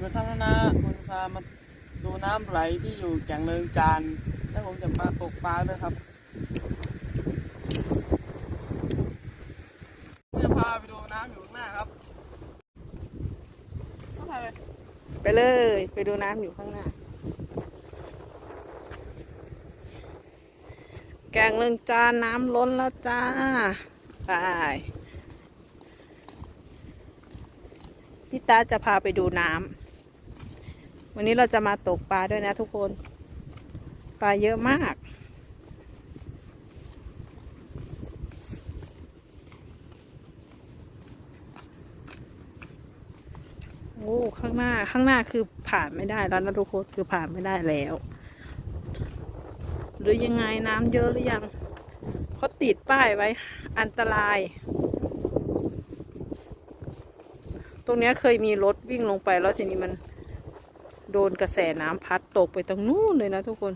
เมื่อท่านนะผมพามาดูน้ำไหลที่อยู่แก่งเลิงจานแล้วผมจะมาตกปลาด้วยครับจะพาไปดูน้ำอยู่ข้างหน้าครับต้องไปเลยไปเลยไปดูน้ำอยู่ข้างหน้า แกงเลืองจานน้ำล้นแล้วจ้าไปพี่ตาจะพาไปดูน้ำ วันนี้เราจะมาตกปลาด้วยนะทุกคน ปลาเยอะมาก โอ้ข้างหน้าข้างหน้าคือผ่านไม่ได้แล้วนะทุกคนคือผ่านไม่ได้แล้ว หรือยังไงน้ำเยอะหรือยังเขาติดป้ายไว้อันตราย ตรงนี้เคยมีรถวิ่งลงไปแล้วทีนี้มัน โดนกระแสน้ำพัดตกไปตรงนู้นเลยนะทุกคน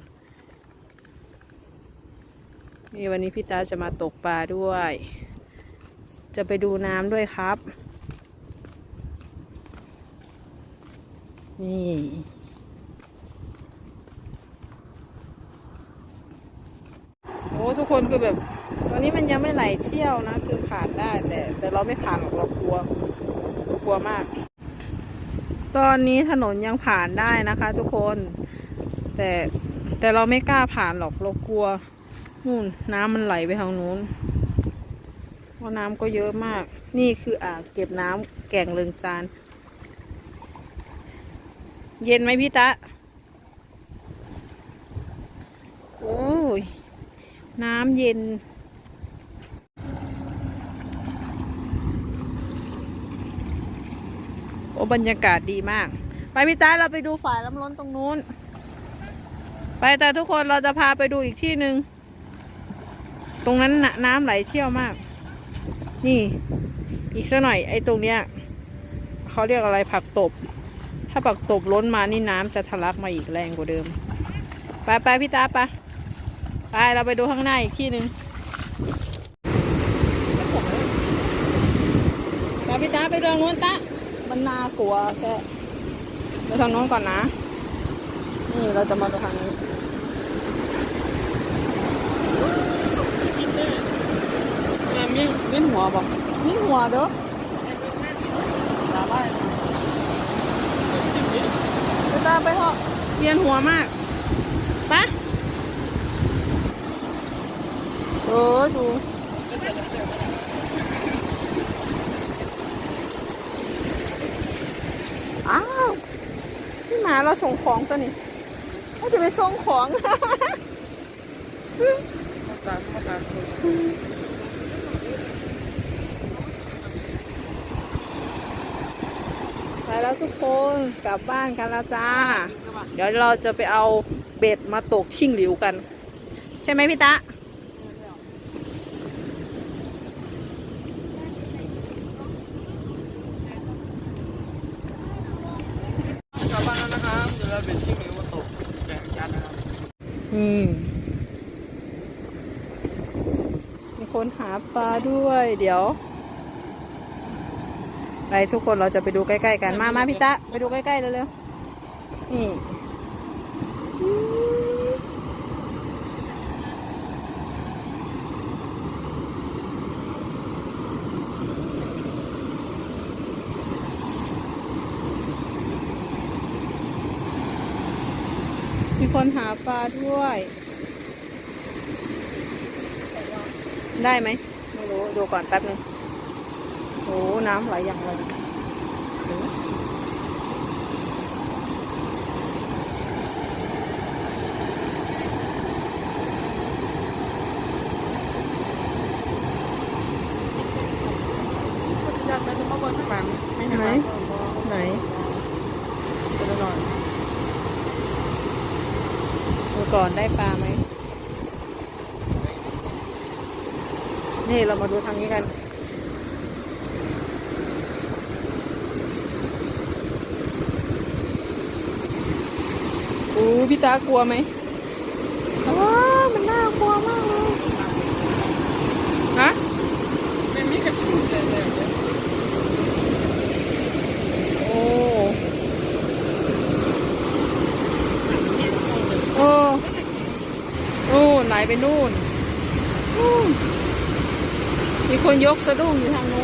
นี่วันนี้พี่ตาจะมาตกปลาด้วย จะไปดูน้ำด้วยครับ นี่โอ้ทุกคนคือแบบตอนนี้มันยังไม่ไหลเชี่ยวนะ คือผ่านได้แต่ แต่เราไม่ผ่านหรอกเรากลัวเรากลัวมาก ตอนนี้ถนนยังผ่านได้นะคะทุกคน แต่แต่เราไม่กล้าผ่านหรอกเรากลัวนู่นน้ำมันไหลไปทางนู้นเพราะน้ำก็เยอะมาก นี่คืออ่างเก็บน้ำแก่งเลิงจาน เย็นไหมพี่ตะ โอ้ย น้ำเย็น โอ้ บรรยากาศดีมาก ไปพี่ตาเราไปดูฝ่ายลำล้นตรงนู้น ไปแต่ทุกคนเราจะพาไปดูอีกที่หนึ่ง ตรงนั้นน้ำไหลเชี่ยวมาก นี่ อีกสักหน่อยไอ้ตรงเนี้ยเขาเรียกอะไรผักตบ ถ้าผักตบล้นมานี่น้ำจะทะลักมาอีกแรงกว่าเดิม ไปไปพี่ตาไปไปเราไปดูข้างหน้าอีกที่หนึ่งไปพี่ตาไปดูทางโน้นตะ มันน่ากลัวแค่ไปทางโน้นก่อนนะ นี่เราจะมาดูทางนี้ม่มิ้งมิ้นหัวบอกนี่หัวเด้อตาไล่ตาไปเถอะเวียนหัวมากปะเออดู อ้าวพี่หมาเราส่งของตัวนี้เราจะไปส่งของไปแล้วทุกคนกลับบ้านกันแล้วจ้า เดี๋ยวเราจะไปเอาเบ็ดมาตกชิ่งหลิวกัน ใช่ไหมพี่ตะ กลับบ้านแล้วนะครับ เป็นชิ่งหรือว่าตกแก่งจานนะครับอืมมีคนหาปลาด้วย เดี๋ยว ไปทุกคนเราจะไปดูใกล้ๆกัน มามาพี่ตะ ไปดูใกล้ๆเร็วๆนี่ คนหาปลาด้วย ได้ไหม ไม่รู้ ดูก่อนแป๊บนึงโอ้น้ำไหลอย่างไรไหนไหน ดูก่อนได้ปลาไหม นี่เรามาดูทางนี้กัน อู้พี่ตากลัวไหมว้ามันน่ากลัวมากเลย ฮะ ไม่มีกระชูเลยเลย โอ้ ไหลไปนู่นนู่น มีคนยกสะดุ้งอยู่ทางนู้น